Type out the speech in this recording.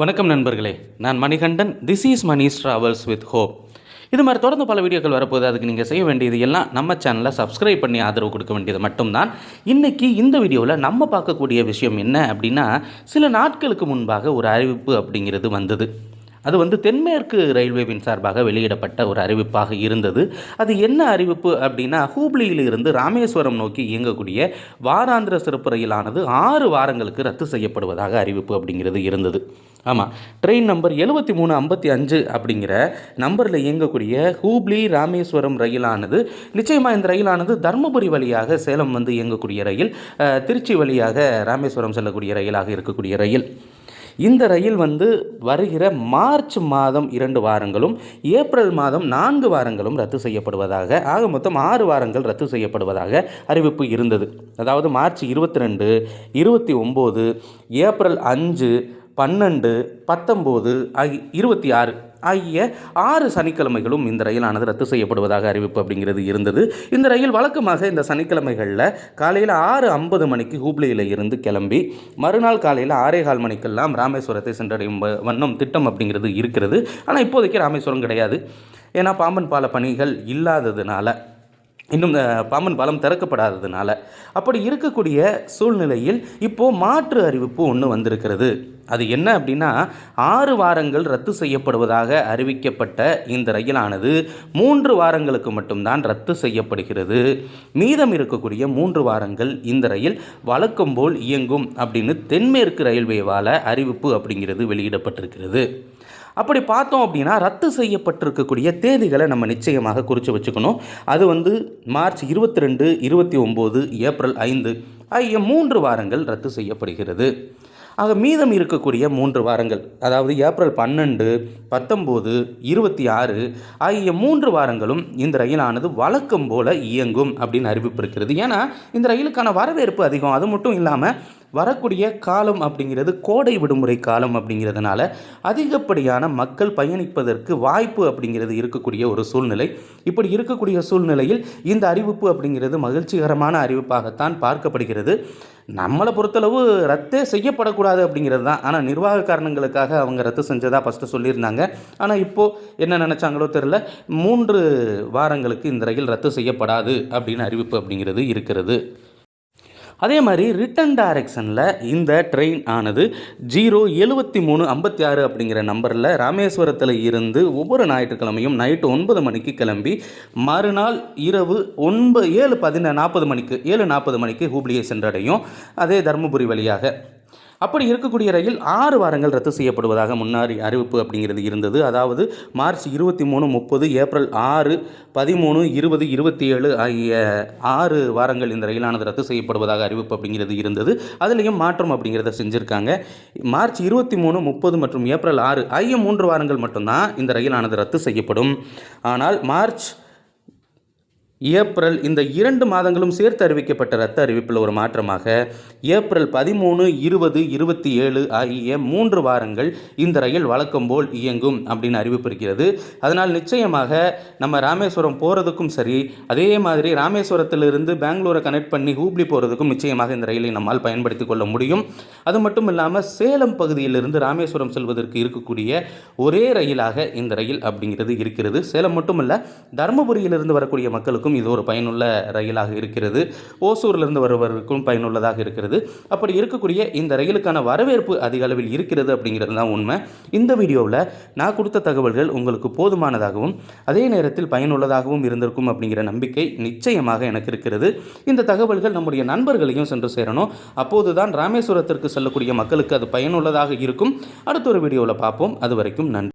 வணக்கம் நண்பர்களே. நான் Manikandan. This is Mani's travels with hope இது மாதிரி தொடர்ந்து பல வீடியோக்கள் வரப்போகுது. அதுக்கு நீங்கள் செய்ய வேண்டியது எல்லாம் நம்ம சேனலை சப்ஸ்கிரைப் பண்ணி ஆதரவு கொடுக்க வேண்டியது மட்டும்தான். இன்றைக்கி இந்த வீடியோவில் நம்ம பார்க்கக்கூடிய விஷயம் என்ன அப்படின்னா சில நாட்களுக்கு முன்பாக ஒரு அறிவிப்பு அப்படிங்கிறது வந்தது. அது வந்து தென்மேற்கு ரயில்வேவின் சார்பாக வெளியிடப்பட்ட ஒரு அறிவிப்பாக இருந்தது. அது என்ன அறிவிப்பு அப்படின்னா ஹூப்ளியிலிருந்து ராமேஸ்வரம் நோக்கி இயங்கக்கூடிய வாராந்திர சிறப்பு ரயிலானது ஆறு வாரங்களுக்கு ரத்து செய்யப்படுவதாக அறிவிப்பு அப்படிங்கிறது இருந்தது. ஆமாம் ட்ரெயின் நம்பர் எழுபத்தி மூணு ஐம்பத்தி அஞ்சு அப்படிங்கிற நம்பரில் இயங்கக்கூடிய ஹூப்ளி ராமேஸ்வரம் ரயிலானது நிச்சயமாக இந்த ரயிலானது தருமபுரி வழியாக சேலம் வந்து இயங்கக்கூடிய ரயில் திருச்சி வழியாக ராமேஸ்வரம் செல்லக்கூடிய ரயிலாக இருக்கக்கூடிய ரயில். இந்த ரயில் வந்து வருகிற மார்ச் மாதம் இரண்டு வாரங்களும் ஏப்ரல் மாதம் நான்கு வாரங்களும் ரத்து செய்யப்படுவதாக ஆக மொத்தம் ஆறு வாரங்கள் ரத்து செய்யப்படுவதாக அறிவிப்பு இருந்தது. அதாவது மார்ச் இருபத்தி ரெண்டு இருபத்தி ஒம்பது ஏப்ரல் அஞ்சு பன்னெண்டு பத்தொம்போது ஆகி இருபத்தி ஆறு. ஆகிய ஆறு சனிக்கிழமைகளும் இந்த ரயிலானது ரத்து செய்யப்படுவதாக அறிவிப்பு அப்படிங்கிறது இருந்தது. இந்த ரயில் வழக்கமாக இந்த சனிக்கிழமைகளில் காலையில் ஆறு ஐம்பது மணிக்கு ஹூப்ளியில் இருந்து கிளம்பி மறுநாள் காலையில் ஆறே கால் மணிக்கெல்லாம் ராமேஸ்வரத்தை சென்றடையும் வண்ணம் திட்டம் அப்படிங்கிறது இருக்கிறது. ஆனால் இப்போதைக்கு ராமேஸ்வரம் கிடையாது. ஏன்னா பாம்பன் பால பணிகள் இல்லாததுனால இன்னும் பாம்பன் பாலம் திறக்கப்படாததுனால. அப்படி இருக்கக்கூடிய சூழ்நிலையில் இப்போது மாற்று அறிவிப்பு ஒன்று வந்திருக்கிறது. அது என்ன அப்படின்னா ஆறு வாரங்கள் ரத்து செய்யப்படுவதாக அறிவிக்கப்பட்ட இந்த ரயிலானது மூன்று வாரங்களுக்கு மட்டும்தான் ரத்து செய்யப்படுகிறது. மீதம் இருக்கக்கூடிய மூன்று வாரங்கள் இந்த ரயில் வழக்கம் போல் இயங்கும் அப்படின்னு தென்மேற்கு ரயில்வேவால் அறிவிப்பு அப்படிங்கிறது வெளியிடப்பட்டிருக்கிறது. அப்படி பார்த்தோம் அப்படின்னா ரத்து செய்யப்பட்டிருக்கக்கூடிய தேதிகளை நம்ம நிச்சயமாக குறித்து வச்சுக்கணும். அது வந்து மார்ச் இருபத்தி ரெண்டு இருபத்தி ஒம்பது ஏப்ரல் ஐந்து ஆகிய மூன்று வாரங்கள் ரத்து செய்யப்படுகிறது. ஆக மீதம் இருக்கக்கூடிய மூன்று வாரங்கள் அதாவது ஏப்ரல் பன்னெண்டு பத்தொம்போது இருபத்தி ஆறு ஆகிய மூன்று வாரங்களும் இந்த ரயிலானது வழக்கம் போல இயங்கும் அப்படின்னு அறிவிப்பு இருக்கிறது. ஏன்னா இந்த ரயிலுக்கான வரவேற்பு அதிகம். அது மட்டும் இல்லாமல் வரக்கூடிய காலம் அப்படிங்கிறது கோடை விடுமுறை காலம் அப்படிங்கிறதுனால அதிகப்படியான மக்கள் பயணிப்பதற்கு வாய்ப்பு அப்படிங்கிறது இருக்கக்கூடிய ஒரு சூழ்நிலை. இப்படி இருக்கக்கூடிய சூழ்நிலையில் இந்த அறிவிப்பு அப்படிங்கிறது மகிழ்ச்சிகரமான அறிவிப்பாகத்தான் பார்க்கப்படுகிறது. நம்மளை பொறுத்தளவு ரத்தே செய்யப்படக்கூடாது அப்படிங்கிறது தான். ஆனால் நிர்வாக காரணங்களுக்காக அவங்க ரத்து செஞ்சதாக ஃபஸ்ட்டு சொல்லியிருந்தாங்க. ஆனால் இப்போது என்ன நினச்சாங்களோ தெரில மூன்று வாரங்களுக்கு இந்த ரயில் ரத்து செய்யப்படாது அப்படின்னு அறிவிப்பு அப்படிங்கிறது இருக்கிறது. அதே மாதிரி ரிட்டன் டைரக்ஷனில் இந்த ட்ரெயின் ஆனது ஜீரோ எழுபத்தி மூணு ஐம்பத்தி ஆறு அப்படிங்கிற நம்பரில் ராமேஸ்வரத்தில் இருந்து ஒவ்வொரு ஞாயிற்றுக்கிழமையும் நைட்டு ஒன்பது மணிக்கு கிளம்பி மறுநாள் இரவு ஒன்பது ஏழு பதின நாற்பது மணிக்கு ஏழு நாற்பது மணிக்கு ஹூப்ளியை சென்றடையும். அதே தருமபுரி வழியாக. அப்படி இருக்கக்கூடிய ரயில் ஆறு வாரங்கள் ரத்து செய்யப்படுவதாக முன்னாடி அறிவிப்பு அப்படிங்கிறது இருந்தது. அதாவது மார்ச் இருபத்தி மூணு முப்பது ஏப்ரல் ஆறு பதிமூணு இருபது இருபத்தி ஏழு ஆகிய ஆறு வாரங்கள் இந்த ரயிலானது ரத்து செய்யப்படுவதாக அறிவிப்பு அப்படிங்கிறது இருந்தது. அதுலேயும் மாற்றம் அப்படிங்கிறத செஞ்சுருக்காங்க. மார்ச் இருபத்தி மூணு முப்பது மற்றும் ஏப்ரல் ஆறு ஆகிய மூன்று வாரங்கள் மட்டும்தான் இந்த ரயிலானது ரத்து செய்யப்படும். ஆனால் மார்ச் ஏப்ரல் இந்த இரண்டு மாதங்களும் சேர்த்து அறிவிக்கப்பட்ட ரத்த அறிவிப்பில் ஒரு மாற்றமாக ஏப்ரல் பதிமூணு இருபது இருபத்தி ஏழு ஆகிய மூன்று வாரங்கள் இந்த ரயில் வழக்கம் போல் இயங்கும் அப்படின்னு அறிவிப்பு இருக்கிறது. அதனால் நிச்சயமாக நம்ம ராமேஸ்வரம் போகிறதுக்கும் சரி அதே மாதிரி ராமேஸ்வரத்திலிருந்து பெங்களூரை கனெக்ட் பண்ணி ஹூப்ளி போகிறதுக்கும் நிச்சயமாக இந்த ரயிலை நம்மால் பயன்படுத்தி கொள்ள முடியும். அது மட்டும் இல்லாமல் சேலம் பகுதியிலிருந்து ராமேஸ்வரம் செல்வதற்கு இருக்கக்கூடிய ஒரே ரயிலாக இந்த ரயில் அப்படிங்கிறது இருக்கிறது. சேலம் மட்டுமல்ல தருமபுரியிலிருந்து வரக்கூடிய மக்களுக்கும் இது ஒரு பயனுள்ள ரயிலாக இருக்கிறது. ஓசூரிலிருந்து வருவதற்கும் பயனுள்ளதாக இருக்கிறது. அப்படி இருக்கக்கூடிய இந்த ரயிலுக்கான வரவேற்பு அதிக அளவில் இருக்கிறது அப்படிங்கிறது தான் உண்மை. இந்த வீடியோவில் நான் கொடுத்த தகவல்கள் உங்களுக்கு போதுமானதாகவும் அதே நேரத்தில் பயனுள்ளதாகவும் இருந்திருக்கும் அப்படிங்கிற நம்பிக்கை நிச்சயமாக எனக்கு இருக்கிறது. இந்த தகவல்கள் நம்முடைய நண்பர்களையும் சென்று சேரணும். அப்போதுதான் ராமேஸ்வரத்திற்கு செல்லக்கூடிய மக்களுக்கு அது பயனுள்ளதாக இருக்கும். அடுத்த ஒரு வீடியோவில் பார்ப்போம். அது வரைக்கும் நன்றி.